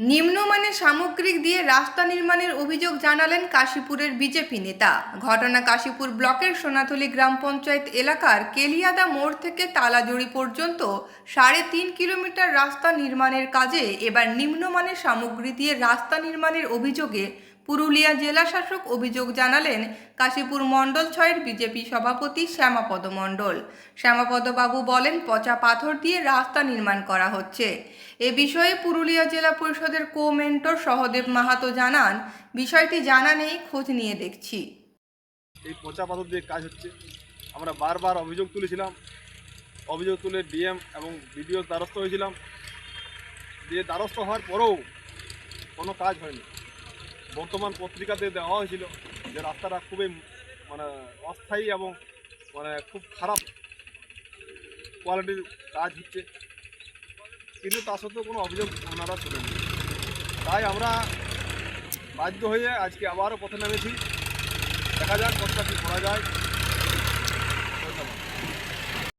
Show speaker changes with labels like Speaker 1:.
Speaker 1: নিম্নমানের সামগ্রিক দিয়ে রাস্তা নির্মাণের অভিযোগ জানালেন কাশীপুরের বিজেপি নেতা। ঘটনা কাশীপুর ব্লকের সোনাতলি গ্রাম পঞ্চায়েত এলাকার কেলিয়াদা মোড় থেকে তালাজুড়ি পর্যন্ত সাড়ে তিন কিলোমিটার রাস্তা নির্মাণের কাজে এবার নিম্নমানের সামগ্রী দিয়ে রাস্তা নির্মাণের অভিযোগে পুরুলিয়া জেলা শাসক অভিযোগ জানালেন, কাশীপুর মণ্ডল ছয়ের বিজেপি সভাপতি শ্যামাপদ মণ্ডল। শ্যামাপদ বাবু বলেন, পচা পাথর দিয়ে রাস্তা নির্মাণ করা হচ্ছে। এ বিষয়ে পুরুলিয়া জেলা পরিষদের কো মেন্টর সহদেব মাহাতো জানান, বিষয়টি জানা নেই, খোঁজ নিয়ে দেখছি।
Speaker 2: এই পচা পাথর দিয়ে কাজ হচ্ছে। আমরা বারবার অভিযোগ তুলেছিলাম, অভিযোগ তুলে ডিএম এবং বিডিও দ্বারস্থ হয়েছিলাম। দিয়ে দ্বারস্থ হওয়ার পরেও কোনো কাজ হয়নি। বর্তমান পত্রিকাতে দেওয়া হয়েছিল যে রাস্তাটা খুবই মানে অস্থায়ী এবং মানে খুব খারাপ কোয়ালিটির কাজ হচ্ছে। কিন্তু তা সত্ত্বেও কোনো অভিযোগ ওনারা শুনেন তাই আমরা বাধ্য হয়ে আজকে আবারও পথে নেমেছি। দেখা যাক কতটা কী করা যায়।